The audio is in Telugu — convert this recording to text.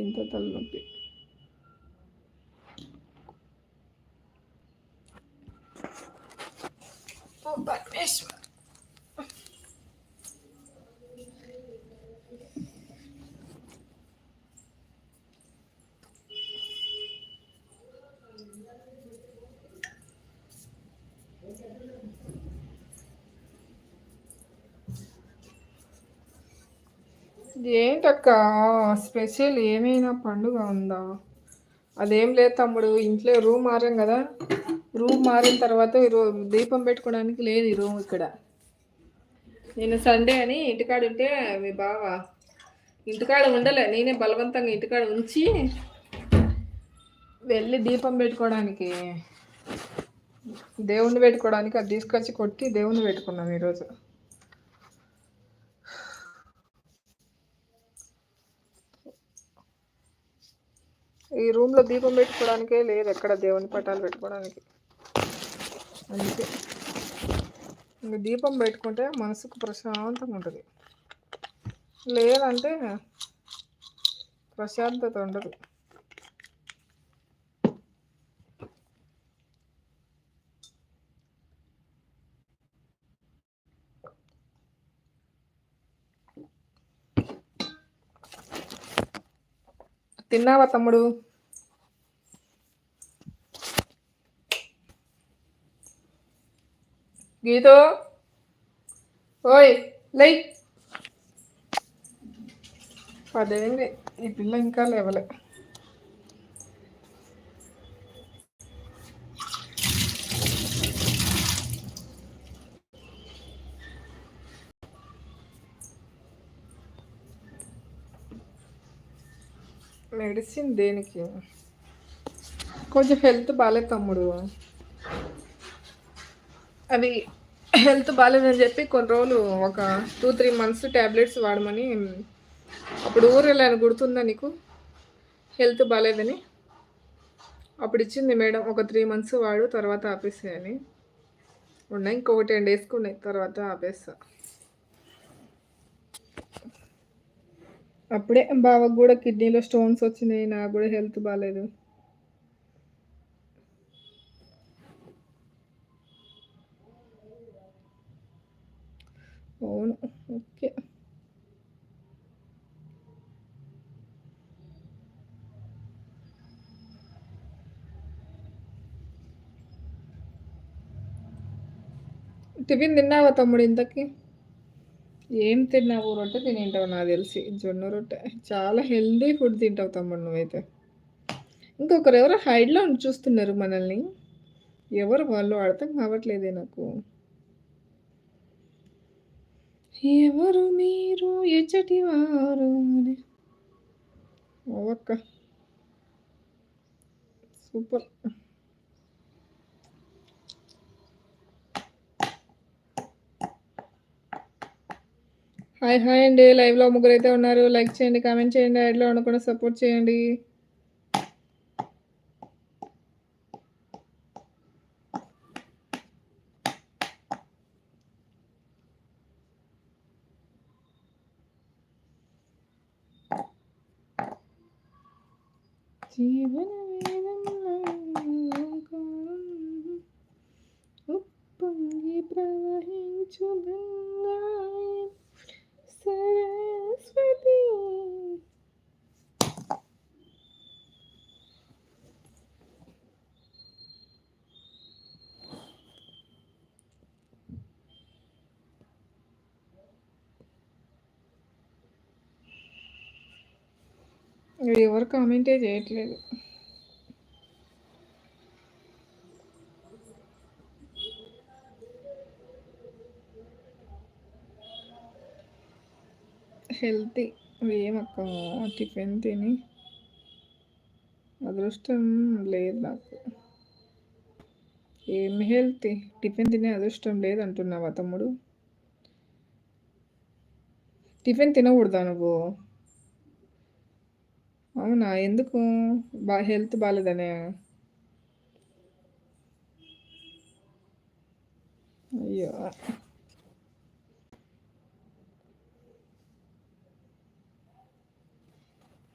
ఇంత తలనొప్పి. పరమేశ్వర్ ఏంటక్క? స్పెషల్ ఏమైనా పండుగ ఉందా? అదేం లేదు తమ్ముడు ఇంట్లో రూమ్ మారాం కదా. రూమ్ మారిన తర్వాత ఈరోజు దీపం పెట్టుకోవడానికి లేదు ఈ రూమ్ ఇక్కడ. నేను సండే అని ఇంటికాడ ఉంటే మీ బావ ఇంటికాడ ఉండలే నేనే బలవంతంగా ఇంటికాడ ఉంచి వెళ్ళి దీపం పెట్టుకోవడానికి దేవుణ్ణి పెట్టుకోవడానికి అది తీసుకొచ్చి కొట్టి దేవుణ్ణి పెట్టుకున్నాం ఈరోజు. ఈ రూమ్లో దీపం పెట్టుకోవడానికే లేదు ఎక్కడ దేవుని పటాలు పెట్టుకోవడానికి. అందుకే ఇంక దీపం పెట్టుకుంటే మనసుకు ప్రశాంతంగా ఉంటుంది. లేదంటే ప్రశాంతత ఉండదు. తిన్నావా తమ్ముడు? గీతో? ఓయ్ లై పదేంది ఈ పిల్ల ఇంకా లేవలే. మెడిసిన్ దేనికి? కొంచెం హెల్త్ బాగాలేదు తమ్ముడు. అది హెల్త్ బాగాలేదని చెప్పి కొన్ని రోజులు ఒక టూ త్రీ మంత్స్ ట్యాబ్లెట్స్ వాడమని అప్పుడు ఊరు వెళ్ళాను గుర్తుందా నీకు? హెల్త్ బాగాలేదని అప్పుడు ఇచ్చింది మేడం ఒక త్రీ మంత్స్ వాడు తర్వాత ఆపేసేయని ఉన్నాయి ఇంకొక టెన్ డేస్కి ఉన్నాయి తర్వాత ఆపేస్తా. అప్పుడే బావకు కూడా కిడ్నీలో స్టోన్స్ వచ్చినాయి నాకు కూడా హెల్త్ బాగాలేదు అవును. ఓకే. టిఫిన్ తిన్నావా తమ్ముడు ఇంతకీ? ఏం తిన్నావు రొట్టె తినేంటావు నాకు తెలిసి. జొన్న రొట్టె. చాలా హెల్దీ ఫుడ్ తింటావు తమ్ముడు నువ్వైతే. ఇంకొకరు ఎవరో హైడ్లో చూస్తున్నారు మనల్ని. ఎవరు వాళ్ళు అర్థం కావట్లేదే నాకు. ఎవరు మీరు? ఎచ్చటి వారు ఓక్క సూపర్. హాయ్ హాయ్ అండి. లైవ్లో ముగ్గురు అయితే ఉన్నారు. లైక్ చేయండి కామెంట్ చేయండి యాడ్లో అనుకున్న సపోర్ట్ చేయండి. die Winner. ఎవరు కామెంటే చేయట్లేదు. హెల్తీ ఏమక్క టిఫిన్ తిని. అదృష్టం లేదు నాకు. ఏం హెల్తీ టిఫిన్ తినే అదృష్టం లేదు అంటున్నావా తమ్ముడు? టిఫిన్ తినకూడదా నువ్వు? అవునా? ఎందుకు? బా హెల్త్ బాగాలేదనే అయ్యో.